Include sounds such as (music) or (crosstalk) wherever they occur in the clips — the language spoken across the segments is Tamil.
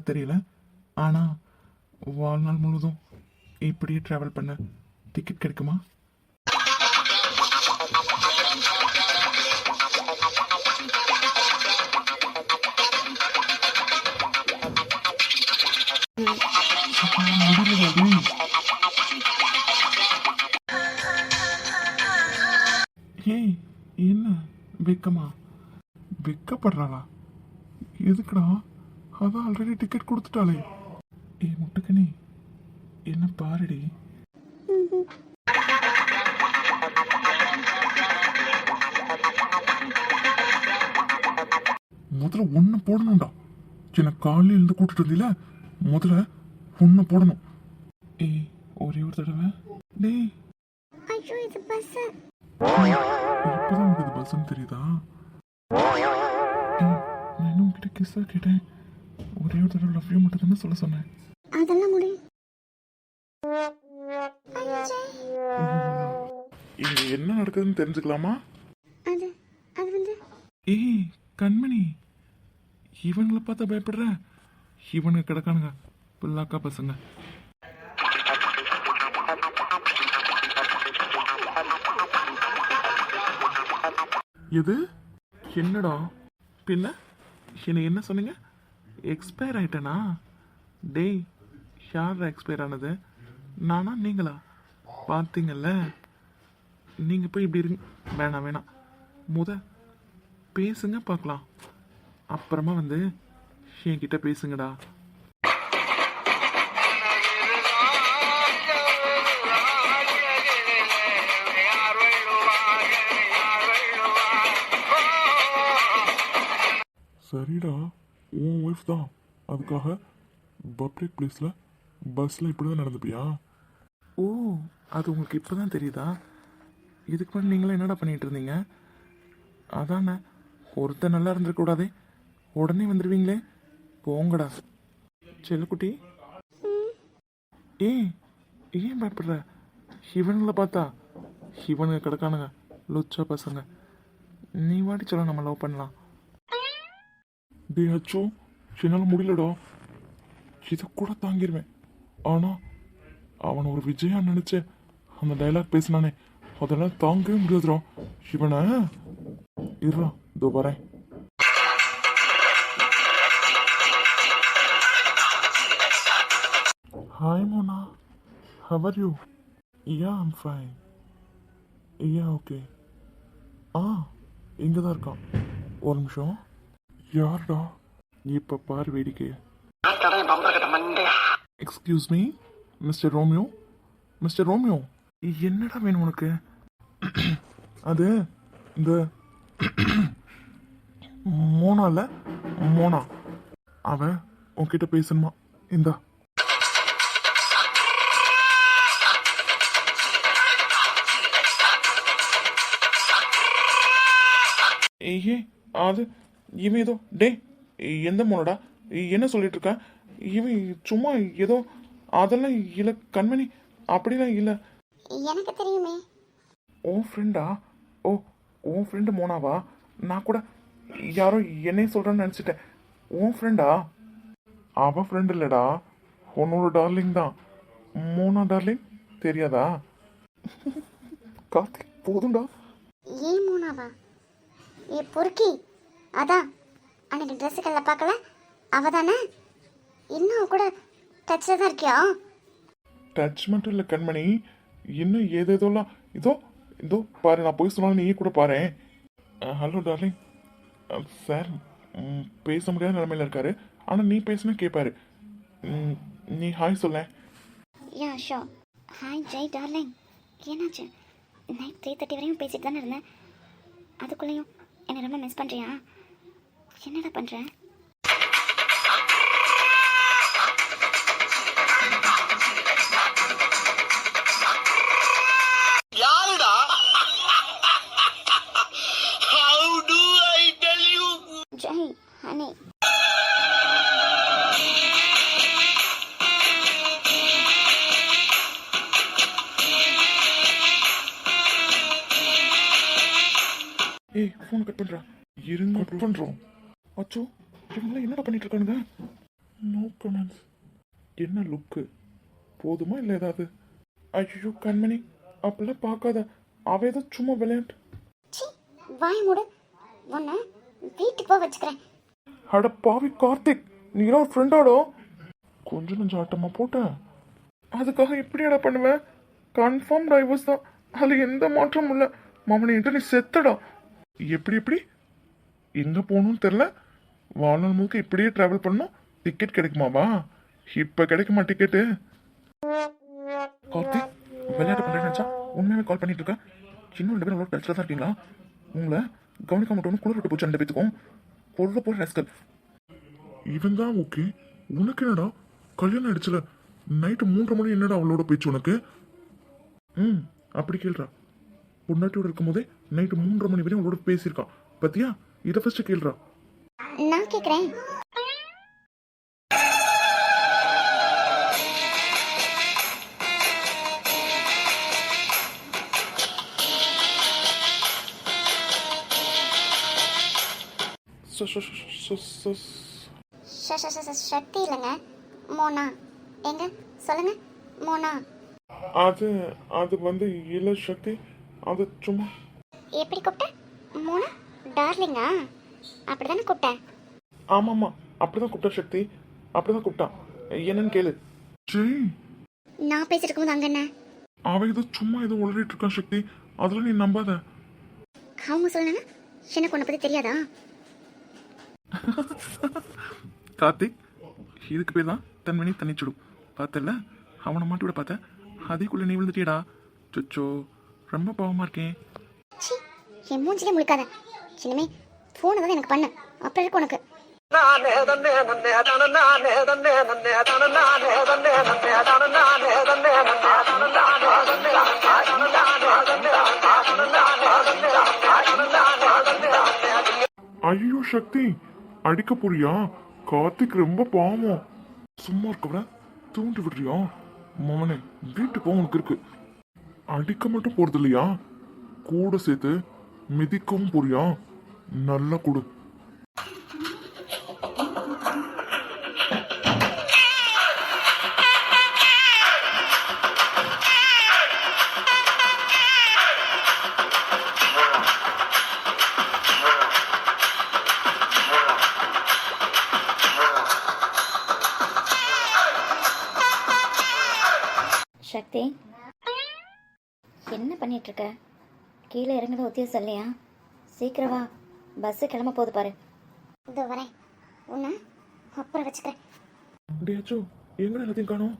சொல்ல தெரியல. ஆனால் வாழ்நாள் முழுதும் இப்படியே ட்ராவல் பண்ண டிக்கெட் கிடைக்குமா? ஏய் என்ன வெக்கமா? வெக்கப்படுறாளா? எதுக்குடா? அதான் ஆல்ரெடி டிக்கெட் கொடுத்துட்டாளே. ஏய் முட்டுக்கனே என்ன பாருடி. முதல்ல ஒன்று போடணும்டா. என்ன காலையில இருந்து கூட்டிட்டு வந்தீல முதல்ல ஒன்று போடணும். ஏய் ஒரே ஒரு தடவை. டேய். ஐயோ இது பஸ்ஸு இப்பதான் இது பஸ்ன்னு தெரியுதா? நான் இன்னும் உங்ககிட்ட கிஸ்ஸா கேட்டேன். ஒரே ஒரு தடவை லவ் யூ மட்டும் தானே சொல்ல சொன்னேன். அதெல்லாம் முடியும் இங்க என்ன நடக்குதுன்னு தெரிஞ்சுக்கலாமா? அது அது வந்து. ஏய் கண்மணி. இவங்களை பார்த்தா பயப்படுற? இவனுக்கு கிடக்கானுங்க. பிள்ளாக்கா பசங்க. எது? என்னடா? பின்ன? என்ன என்ன சொன்னீங்க? எக்ஸ்பயர் ஆயிட்டேனா? டேய் யார் எக்ஸ்பயர் ஆனது? நானா நீங்களா? பார்த்தீங்கல்ல நீங்கள் போய் இப்படி இருங்க வேணாம் வேணாம். முத பேசுங்க பார்க்கலாம். அப்புறமா வந்து என்கிட்ட பேசுங்கடா. சரிடா. உன் ஒய்ஃப் தான். அதுக்காக பப்ளிக் பிளேஸில் பஸ்ஸில் இப்படி தான் நடந்துப்பியா? ஓ அது உங்களுக்கு இப்போ தான் தெரியுதா? இதுக்கு முன்னாடி நீங்களாம் என்னடா பண்ணிட்டு இருந்தீங்க? அதானே ஒருத்தர் நல்லா இருந்திருக்கூடாதே உடனே வந்துடுவீங்களே போங்கடா. செல்லக்குட்டி ஏ ஏன் பயப்படுற? இவனுங்களை பார்த்தா இவனுங்க கிடக்கானுங்க. லுச்சா பசங்க. நீ வாடி சொல்ல நம்ம லவ் பண்ணலாம். டே அச்சோ என்னால் முடியலடா. இதை கூட தாங்கிடுவேன் ஆனால் அவனை ஒரு விஜயா நினச்சேன். அந்த டைலாக் பேசினானே. அதெல்லாம் தாங்கவே முடியாதுடா. இவனை இருடா இதோ வரேன். Hi Mona how are you yeah I'm fine yeah okay ஆ இங்கே தான் இருக்கான். ஒரு நிமிஷம். யார்டா இப்போ பாரு வேடிக்கைய excuse me mister Romeo mister Romeo என்னடா வேணும் உனக்கு? அது இந்த மோனா மோனா. அவன் உன்கிட்ட பேசணுமா? இந்தா. ஏய் அது இவன் ஏதோ டே எந்த மோனடா? என்ன சொல்லிட்டு இருக்க இவன் சும்மா ஏதோ அதெல்லாம் இல்லை கண்மணி அப்படிலாம் இல்லை. எனக்கு தெரியுமே. உன் ஃப்ரெண்டா ஓ உன் ஃப்ரெண்டு மோனாவா? நான் கூட யாரோ என்னையும் சொல்கிறேன்னு நினச்சிட்டேன். உன் ஃப்ரெண்டா அவன் ஃப்ரெண்ட் இல்லைடா. உன்னோட டார்லிங் தான். மோனா டார்லிங் தெரியாதா? கார்த்திக் போதும்டா. ஏன் மூணாவா ஏ பொறுக்கி. அதான். அன்னைக்கு ட்ரெஸ்ஸுக்கெல்லாம் பார்க்கல? அவ தானே? இன்னும் கூட டச்சில் தான் இருக்கியா? டச் மட்டும் இல்லை கண்மணி. இன்னும் ஏதேதோலாம். இதோ இதோ பாரு நான் போய் சொன்னாலும் நீயே கூட பாரு. ஹலோ டார்லிங் சார் பேச முடியாத நிலமையில இருக்காரு. ஆனால் நீ பேசினா கேட்பாரு நீ ஹாய் சொல்ல யா ஷோ ஹாய் ஜெய் டார்லிங் என்னாச்சு? நைட் த்ரீ தேர்ட்டி வரையும் பேசிட்டு தானே இருந்தேன். அதுக்குள்ளேயும் என்னை ரொம்ப மிஸ் பண்ணுறியா என்னடா பண்ணுற யாருடா? How do I tell you? Jai honey ஏய் ஃபோன் கட் பண்ணுறா இருங்க கட் பண்றோம். அச்சோ இவங்களாம் என்னடா பண்ணிட்டு இருக்கானுங்க நோ கமெண்ட்ஸ் என்ன லுக்கு போதுமா இல்லை ஏதாவது? ஐயோ கண்மணி அப்படிலாம் பார்க்காத. அவ ஏதோ சும்மா விளையாட்டு சி வாய் மூடு. உன்னை வீட்டுக்கு போக வச்சுக்கிறேன். அட பாவி கார்த்திக் நீலாம் ஒரு ஃப்ரெண்டாடோ கொஞ்சம் கொஞ்சம் ஆட்டமா போட்டேன் அதுக்காக இப்படியாடா பண்ணுவேன் கன்ஃபார்ம் டைவர்ஸ் தான். அதில் எந்த மாற்றமும் இல்லை. மாமனி நீ செத்தடா. எப்படி எப்படி? எங்கே போகணும்னு தெரில. வாழ்நாள் முழுக்க இப்படியே ட்ராவல் பண்ணோம். டிக்கெட் கிடைக்குமாவா இப்போ கிடைக்குமா டிக்கெட்டு கார்த்திக் விளையாட்டு பண்ணுறேன்னு நினச்சா உண்மையாகவே கால் பண்ணிட்டு இருக்கேன். இன்னும் ரெண்டு பேரும் அவ்வளோ டச்சில் தான் இருக்கீங்களா? உங்களை கவனிக்க மாட்டோம்னு குளிர் விட்டு போச்சு ரெண்டு பேத்துக்கும். பொருளை போகிற ரஸ்கல் இவன் தான் ஓகே உனக்கு என்னடா? கல்யாணம் ஆயிடுச்சுல. நைட்டு மூன்றரை மணி என்னடா அவளோட போயிடுச்சு உனக்கு? ம் அப்படி கேள்றா. பொண்டாட்டியோட இருக்கும்போதே நைட்டு மூன்றரை மணி வரையும் அவளோட பேசியிருக்கான் பத்தியா? இதை ஃபர்ஸ்ட் கேள்றா. நான் ச- சக்தி இல்லைங்க. மோனா. எங்க? சொல்லுங்க. மோனா. அது அது வந்து இல்ல சக்தி அது சும்மா. எப்படி கூப்பிட்டேன் மோனா? டார்லிங்கா? அப்படிதானே கூப்பிட்டேன். ஆமாம்மா அப்படிதான் கூப்பிட்டா சக்தி. அப்படிதான் கூப்பிட்டான். என்னன்னு கேளு. ஜெய். நான் பேசிட்டு இருக்கும்போது அங்க என்ன? அவன் ஏதோ சும்மா ஏதோ உளறிட்டு இருக்கான் சக்தி. அதெல்லாம் நீ நம்பாத. அவங்க சொன்னாங்க எனக்கு உன்னை பத்தி தெரியாதா? கார்த்திக் இதுக்கு பேர் தான் தன்மணி தனிச்சுடும் பார்த்தல அவனை மாட்டி விட பார்த்தேன் அதேக்குள்ள நீ விழுந்துட்டியடா. சுச்சோ ரொம்ப பாவமா இருக்கேன். சி என் மூஞ்சிலே முழிக்காத. சின்னமே ஃபோனை தான் எனக்கு பண்ண. அப்புறம் இருக்கு உனக்கு. ஐயோ சக்தி அடிக்க போறியா? கார்த்திக் ரொம்ப பாவம். சும்மா இருக்கவர தூண்டி விடுறியா? மவனே வீட்டு போக உனக்கு இருக்கு. அடிக்க மட்டும் போறது இல்லையா கூட சேர்த்து மிதிக்கவும் போறியா? நல்லா கொடு. சக்தி என்ன பண்ணிட்டு இருக்க? கீழே இறங்குறது ஒத்தியம் சொல்லையா சீக்கிரவா பஸ்ஸு கிளம்ப போகுது பாரு. இதோ வரேன். உன்னை அப்புறம் வச்சுக்கிறேன். டேச்சோ எங்கடா எல்லாத்தையும் காணோம்?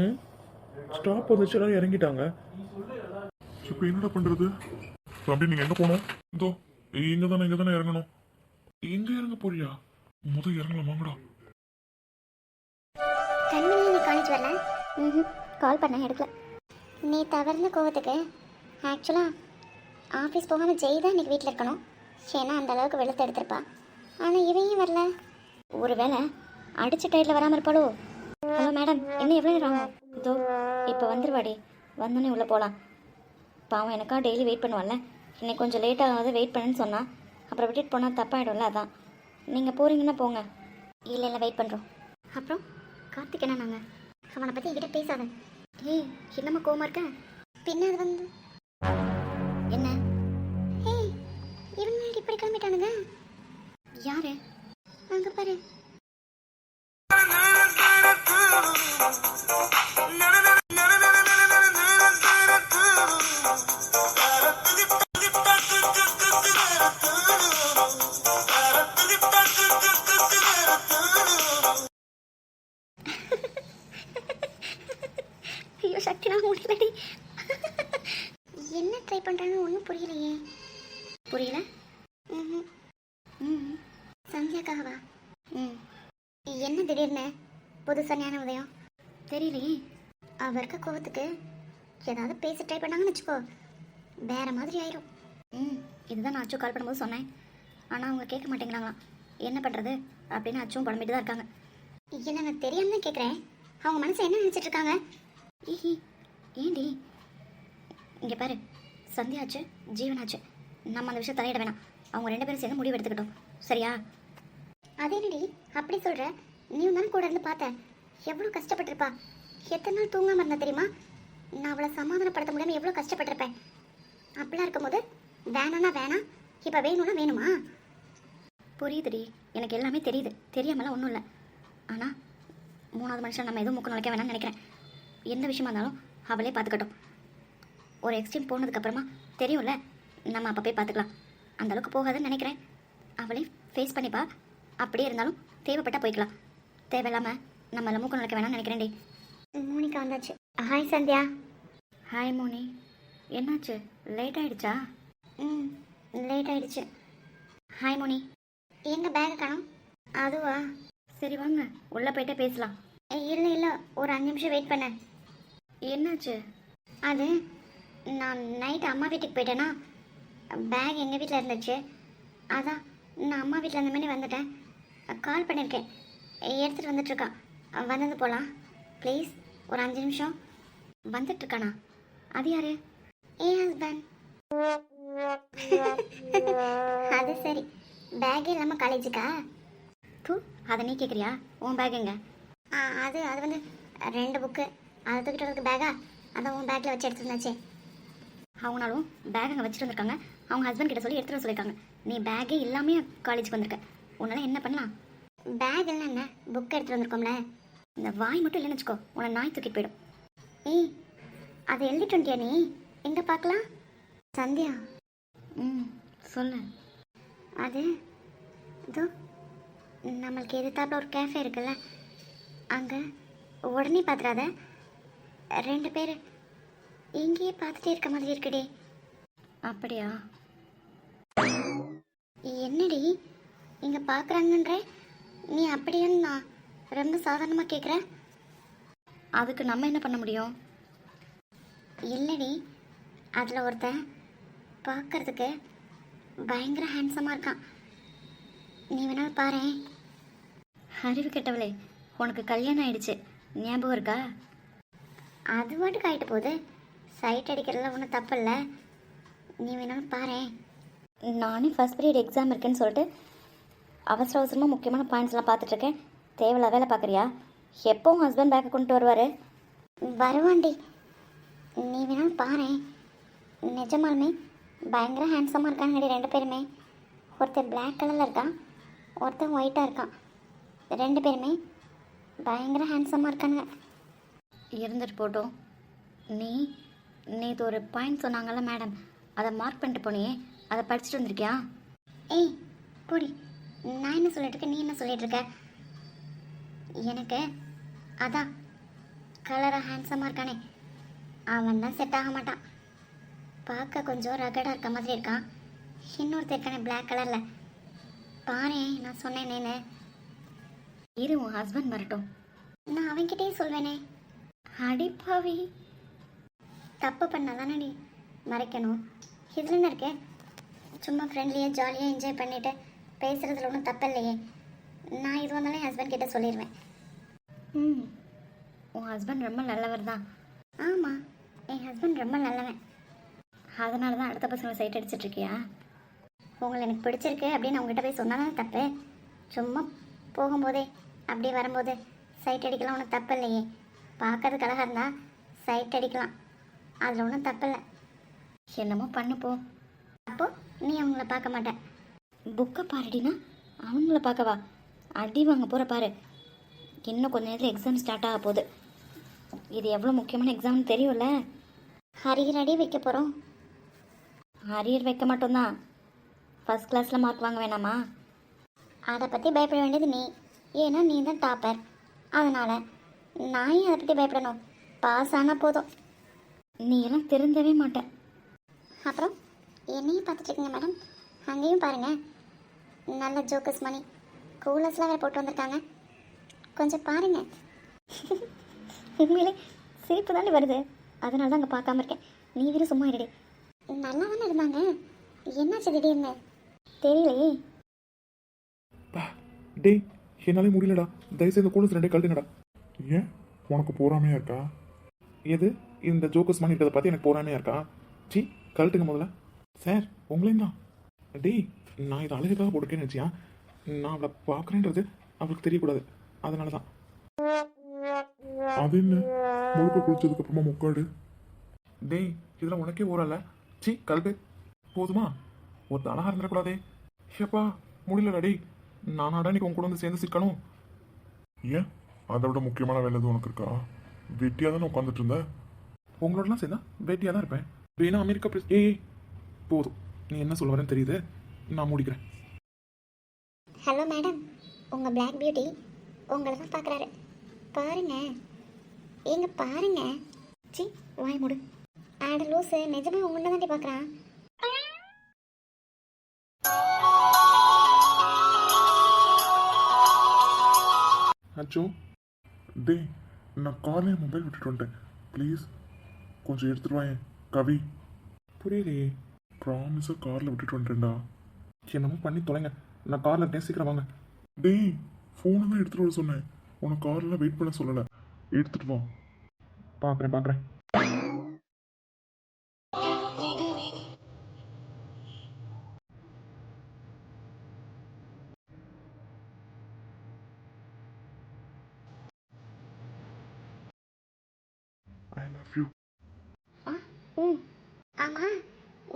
ம்? ஸ்டாப் வந்துச்சுடா இறங்கிட்டாங்க. இப்போ என்னடா பண்றது? தம்பி நீங்க எங்க போகணும் இதோ இங்க தானே இங்க தானே இறங்கணும். எங்க இறங்க போறியா? முத இறங்கலாம் வாங்கடா கண்மணி நீ காலேஜ் வரல? ம் கால் பண்ண எடுக்கல. நீ தவறுன கோவத்துக்கு ஆக்சுவலாக ஆஃபீஸ் போகாமல் ஜெய் தான் இன்னைக்கு வீட்டில் இருக்கணும். ஏன்னா அந்த அளவுக்கு வெளுத்து எடுத்திருப்பா. ஆனால் இவன் வரல. ஒரு வேளை அடிச்ச டயரில் வராமல் இருப்பாளோ? ஹலோ மேடம் என்ன எவ்வளோ நேரம் இதோ இப்போ வந்துருவாடி. வந்தோடனே உள்ளே போகலாம் பாவம் எனக்கா டெய்லி வெயிட் பண்ணுவாள்ல. இன்னைக்கு கொஞ்சம் லேட் வெயிட் பண்ணுன்னு சொன்னா. அப்புறம் விட்டுட்டு போனால் தப்பாயிடும்ல அதான். நீங்கள் போகிறீங்கன்னா போங்க. இல்லை இல்லை வெயிட் பண்ணுறோம் அப்புறம் கார்த்திக் என்ன நாங்கள் அவனை பற்றி என்கிட்ட பேசாத. ஏய் என்னம்மா கோமா இருக்க? பின்ன அது வந்து? இப்படி கிளம்பிட்டானுங்க. புதுசாக ஞான உதயம். தெரியலையே. அவ இருக்க கோவத்துக்கு ஏதாவது பேச ட்ரை பண்ணாங்கன்னு வச்சுக்கோ. வேற மாதிரி ஆயிரும். ம் இதுதான் நான் அச்சு கால் பண்ணும்போது சொன்னேன். ஆனால் அவங்க கேட்க மாட்டேங்கிறாங்களாம். என்ன பண்ணுறது அப்படின்னு அச்சும் புலம்பிட்டு தான் இருக்காங்க. இல்லை நான் தெரியாம தான் கேட்குறேன் அவங்க மனசு என்ன நினச்சிட்டு இருக்காங்க? ஈஹி ஏண்டி? இங்கே பாரு சந்தியாச்சு ஜீவனாச்சு. நம்ம அந்த விஷயம் தலையிட வேணாம். அவங்க ரெண்டு பேரும் சேர்ந்து முடிவு எடுத்துக்கிட்டோம். சரியா? அதே என்னடி? அப்படி சொல்ற? நீ தான் கூட இருந்து பார்த்த எவ்வளோ கஷ்டப்பட்டிருப்பா. எத்தனை நாள் தூங்காமல் இருந்தா தெரியுமா? நான் அவளை சமாதானப்படுத்த முடியாமல் எவ்வளோ கஷ்டப்பட்டிருப்பேன். அப்படிலாம் இருக்கும்போது வேணாம்னா வேணாம் இப்போ வேணும்னா வேணுமா? புரியுதுடி. எனக்கு எல்லாமே தெரியுது. தெரியாமலாம் ஒன்றும் இல்லை. ஆனால் மூணாவது மனுஷன் நம்ம எதுவும் மூக்க நுழைக்க வேணாம்னு நினைக்கிறேன். எந்த விஷயமா இருந்தாலும் அவளே பார்த்துக்கட்டும். ஒரு எக்ஸ்ட்ரீம் போனதுக்கப்புறமா தெரியும்ல நம்ம அப்போ போய் பார்த்துக்கலாம். அந்தளவுக்கு போகாதுன்னு நினைக்கிறேன். அவளே ஃபேஸ் பண்ணிப்பா. அப்படியே இருந்தாலும் தேவைப்பட்டா போய்க்கலாம். தேவையில்லாமல் நம்மள மூக்க நுழைக்க வேணாம்னு நினைக்கிறேன்டி. மோனிகா வந்தாச்சு. ஹாய் சந்தியா. Hi Moni. என்னாச்சு? லேட் ஆயிடுச்சா? ம் லேட் ஆயிடுச்சு. ஹாய் மோனி. எங்க பேக் காணோம்? அதுவா? சரி வாங்க. உள்ள போயிட்டே பேசலாம். இல்லை இல்லை. ஒரு அஞ்சு நிமிஷம் வெயிட் பண்ண. என்னாச்சு? அது நான் நைட் அம்மா வீட்டுக்கு போயிட்டேனா பேக் எங்கள் வீட்டில் இருந்துச்சு. அதான் நான் அம்மா வீட்டில் இருந்த மாதிரி வந்துட்டேன். கால் பண்ணியிருக்கேன் எடுத்துகிட்டு வந்துட்டுருக்கான். வந்தது போகலாம் ப்ளீஸ் ஒரு அஞ்சு நிமிஷம். வந்துட்டுருக்கானா? அது யாரு? ஏன் ஹஸ்பண்ட் (laughs) அது சரி. பேக்கே இல்லாமல் காலேஜுக்கா தூ அதை நீ கேட்குறியா உன் பேகுங்க ஆ அது அது வந்து ரெண்டு புக்கு அதை தூக்கிட்டு வரதுக்கு பேக்கா அதான் உன் பேக்கில் வச்சு எடுத்துருந்தாச்சே அவங்களாலும் பேக் அங்கே வச்சுட்டு வந்திருக்காங்க. அவங்க ஹஸ்பண்ட் கிட்ட சொல்லி எடுத்துகிட்டு வர சொல்லியிருக்காங்க. நீ பேக்கே இல்லாமே காலேஜுக்கு வந்திருக்க. உன்னால என்ன பண்ணலாம்? பேக் இல்லை என்ன புக் எடுத்துட்டு வந்திருக்கோம்ல. இந்த வாய் மட்டும் இல்லைன்னு வச்சுக்கோ. உன்னை நாய் தூக்கிட்டு போயிடும். ஏய் அதை எழுதிட்டு வந்துட்டியா நீ? எங்கே பார்க்கலாம்? சந்தியா? ம் சொல்லு. அது இதோ நம்மளுக்கு எதிர்த்தாப்புல ஒரு கேஃபே இருக்குல்ல. அங்கே உடனே பார்த்துடாத ரெண்டு பேர் இங்கேயே பார்த்துட்டே இருக்க மாதிரி இருக்குடி. அப்படியா? என்னடி? இங்கே பார்க்குறாங்கன்ற நீ அப்படியான்னு நான் ரொம்ப சாதாரணமாக கேட்குற அதுக்கு நம்ம என்ன பண்ண முடியும்? இல்லடி. அதில் ஒருத்தன் பார்க்கறதுக்கு பயங்கர ஹேண்ட்ஸமாக இருக்கான். நீ வேணாலும் பாரு. அறிவு கெட்டவளே உனக்கு கல்யாணம் ஆயிடுச்சு. ஞாபகம் இருக்கா? அது பாட்டுக்கு ஆகிட்டு போகுது. சைட் அடிக்கிறதுல ஒன்றும் தப்பு இல்லை. நீ வேணாலும் பாரு. நானே ஃபஸ்ட் பீரியட் எக்ஸாம் இருக்குன்னு சொல்லிட்டு அவசர அவசரமாக முக்கியமான பாயிண்ட்ஸ்லாம் பார்த்துட்ருக்கேன் தேவையில்ல வேலை பார்க்குறியா? எப்போ உன் ஹஸ்பண்ட் பேக்கை கொண்டு வருவார்? வருவாண்டி நீ வேணாலும் பாரு. நிஜமாலுமே பயங்கர ஹேண்ட்ஸமாக இருக்காங்கடி ரெண்டு பேருமே. ஒருத்தர் பிளாக் கலரில் இருக்கான் ஒருத்தன் ஒயிட்டாக இருக்கான். ரெண்டு பேருமே பயங்கர ஹேண்ட்ஸமாக இருக்கானுங்க. இருந்துட்டு போட்டோம் நீ நேற்று ஒரு பாயிண்ட் சொன்னாங்கல்ல மேடம் அதை மார்க் பண்ணிட்டு போனியே. அதை படிச்சுட்டு வந்திருக்கியா? ஏய் போடி. நான் என்ன சொல்லிட்டு நீ என்ன சொல்லிட்டு இருக்க? எனக்கு அதான் கலராக ஹேண்ட்ஸமாக இருக்கானே. அவன் தான் செட் ஆக மாட்டான். பார்க்க கொஞ்சம் ரகடாக இருக்க மாதிரி இருக்கான். இன்னொருத்தர் இருக்கானே பிளாக் கலரில் பாரு நான் சொன்னேனேன்னு இரு உன் ஹஸ்பண்ட் வரட்டும். நான் அவன்கிட்டயே சொல்வேனே. அடிப்பாவி தப்பு பண்ணாதானே நீ மறைக்கணும். இதில் என்ன சும்மா ஃப்ரெண்ட்லியாக ஜாலியாக என்ஜாய் பண்ணிவிட்டு பேசுகிறதுல ஒன்றும் தப்பு இல்லையே நான் இது வந்தாலும் என் ஹஸ்பண்ட் கிட்ட சொல்லிடுவேன் ம். உன் ஹஸ்பண்ட் ரொம்ப நல்லவர் தான். ஆமாம் என் ஹஸ்பண்ட் ரொம்ப நல்லவன். அதனால தான் அடுத்த பசங்களை சைட் அடிச்சிட்டு இருக்கியா? உங்களை எனக்கு பிடிச்சிருக்கு அப்படின்னு உங்ககிட்ட போய் சொன்னாலும் தப்பு. சும்மா போகும்போதே அப்படியே வரும்போது சைட் அடிக்கலாம் ஒன்றும் தப்பு இல்லையே பார்க்கறதுக்கு அழகாக இருந்தால் சைட் அடிக்கலாம். அதில் ஒன்றும் தப்பு இல்லை என்னமோ பண்ணு போ. அப்போ நீ அவங்கள பார்க்க மாட்ட. புக்கை பாருடினா அவங்கள பார்க்கவா அடி வாங்க போகிற பாரு. இன்னும் கொஞ்ச நேரத்தில் எக்ஸாம் ஸ்டார்ட் ஆக போகுது. இது எவ்வளோ முக்கியமான எக்ஸாம்னு தெரியும்ல? ஹரியர் அடி வைக்க போகிறோம் அரியர் வைக்க மட்டும்தான் ஃபஸ்ட் கிளாஸில் மார்க் வாங்க வேணாமா? அதை பற்றி பயப்பட வேண்டியது நீ. ஏன்னா நீ தான் டாப்பர் அதனால் நான் ஏன் அதை பற்றி பயப்படணும். பாஸ் ஆனால் போதும். நீ எல்லாம் திருந்தவே மாட்டேன் அப்புறம் என்னையும் பார்த்துட்டு இருக்கீங்க மேடம் அங்கேயும் பாருங்கள் நல்ல ஜோக்கஸ் மணி. கூலர்ஸ்லாம் வேறு போட்டு வந்திருக்காங்க. கொஞ்சம் பாருங்கள் உண்மையிலே சிரிப்பு தானே வருது. அதனால தான் அங்கே பார்க்காம இருக்கேன். நீ வீடு சும்மா இருடி. நல்லா தானே இருந்தாங்க. என்னாச்சு திடீர்னு? தெரியலையே. பா டேய் என்னாலே முடியலடா. தயவுசெய்து கூட ரெண்டே கழட்டுங்கடா ஏன்? உனக்கு போறாமையா இருக்கா? எது? இந்த ஜோக்கஸ் மணி இருக்கிறத பார்த்து எனக்கு போறாமையா இருக்கா? சி கழட்டுங்க முதல்ல. சார் உங்களையும் தான் டேய் நான் இதை அழகுக்காக போட்டுக்கேன்னு நினச்சியா? நான் அவளை பார்க்குறேன்றது அவளுக்கு தெரியக்கூடாது. அதனால தான் அது என்ன? முழுக்க குளிச்சதுக்கு அப்புறமா முக்காடு. டேய் இதெல்லாம் உனக்கே ஊறல சி கல்பு. போதுமா? ஒரு அழகா இருந்துடக்கூடாதே ஏப்பா முடியலடா டேய். நானாடா நீ உன் கூட வந்து சேர்ந்து சிக்கணும். ஏன்? அதை விட முக்கியமான வேலை எதுவும் உனக்கு இருக்கா? வெட்டியாக தானே உட்காந்துட்டு இருந்த? உங்களோடலாம் சேர்ந்தா வேட்டியாக தான் இருப்பேன். வேணா அமெரிக்கா பிரஸ் ஏய் போதும். நீ என்ன சொல்ல வரேன்னு தெரியுது? நான் முடிக்கிறேன். ஹலோ மேடம் உங்கள் பிளாக் பியூட்டி உங்களை தான் பார்க்குறாரு பாருங்க. ஏங்க பாருங்க. சி வாய் மூடு. ஆட லூஸு நிஜமா உங்களை தாண்டி பார்க்குறான் அச்சோ. டேய் நான் காலையே மொபைல் விட்டுட்டு வந்துட்டேன். ப்ளீஸ் கொஞ்சம் எடுத்துட்டு வாயேன். கவி. புரியலையே ப்ராமிஸாக காரில் விட்டுட்டு வந்துட்டேன்டா. என்னமோ பண்ணி தொலைங்க. நான் காரில் இருக்கேன் சீக்கிரம் வாங்க. டேய் ஃபோனை தான் எடுத்துட்டு வர சொன்னேன். உனக்கு காரில் வெயிட் பண்ண சொல்லலை. எடுத்துட்டு வா. பார்க்குறேன் பார்க்குறேன் ஐ லவ் யூ ஆ ம் ஆமாம்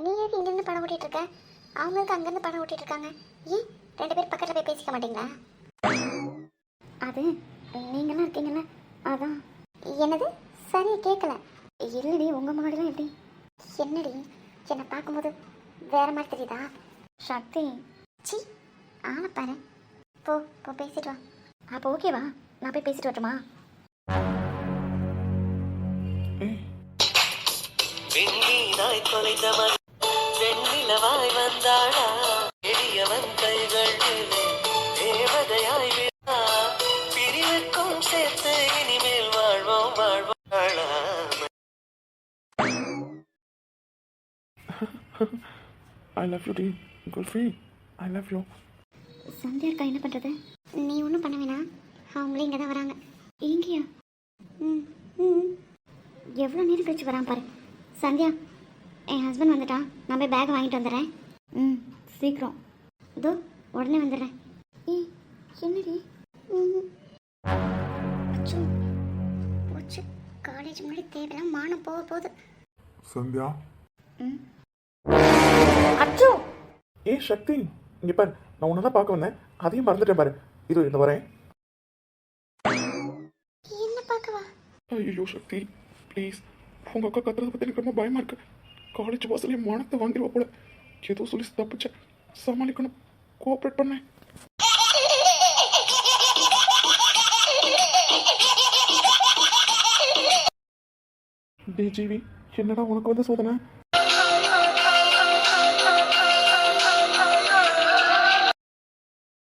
நீ எது இங்கேருந்து படம் ஓட்டிகிட்டு இருக்க அவங்களுக்கு ஓட்டிகிட்டு இருக்காங்க. ஏன்? ரெண்டு பேர் பக்கத்தில் போய் பேசிக்க மாட்டீங்களா? அது நீங்களாம் இருக்கீங்கல்ல அதான். என்னது? சரி கேட்கல இல்லடி உங்கள் மாடலாம் எப்படி? என்னடி? என்னை பார்க்கும்போது வேற மாதிரி தெரியுதா? சக்தி. சி ஆளை பாரு. போ போ பேசிட்டு வா. அப்போ ஓகேவா நான் போய் பேசிட்டு வரட்டுமா? ஏய் வெண்ணீராய் தொலைந்தவன் வெண்ணிலவாய் வந்தாளா? எளியவன் கைகள் தேவதையாய் விழா. பிரிவுக்கும் சேர்த்து இனிமேல் வாழ்வோம் வாழ்வோம் வாழாமல் I love you D kulfi I love you Sandhya இருக்கா என்ன பண்ணுறது நீ ஒன்றும் பண்ண வேணாம். அவங்களே இங்கே தான் வராங்க. எங்கேயா ம் ம். எவ்வளோ நேரம் கழிச்சு வரான் பாரு. சந்தியா என் ஹஸ்பண்ட் வந்துட்டான். நான் போய் பேக் வாங்கிட்டு வந்துடுறேன். ம் சீக்கிரம். இதோ உடனே வந்துடுறேன். ஏய் என்னடி. அச்சோ போச்சு. காலேஜ் முன்னாடி தேவையெல்லாம் மானம் போக போகுது. சந்தியா? ம். அச்சோ! ஏ சக்தி இங்கே பாரு. நான் உன்னை தான் பார்க்க வந்தேன். அதையும் மறந்துட்டேன் பாரு. இது இந்த வரேன். என்ன பார்க்கவா? ஐயோ சக்தி ப்ளீஸ் உங்கள் அக்கா கத்துறத பற்றி எனக்கு ரொம்ப பயமாக இருக்கு. காலேஜ் வாசலே மானத்தை வாங்கிடுவா போல. ஏதோ சொல்லி தப்பிச்சேன். சமாளிக்கணும். கோஆப்ரேட் பண்ணேன் (laughs) டே ஜிவி என்னடா உனக்கு வந்து சோதனை?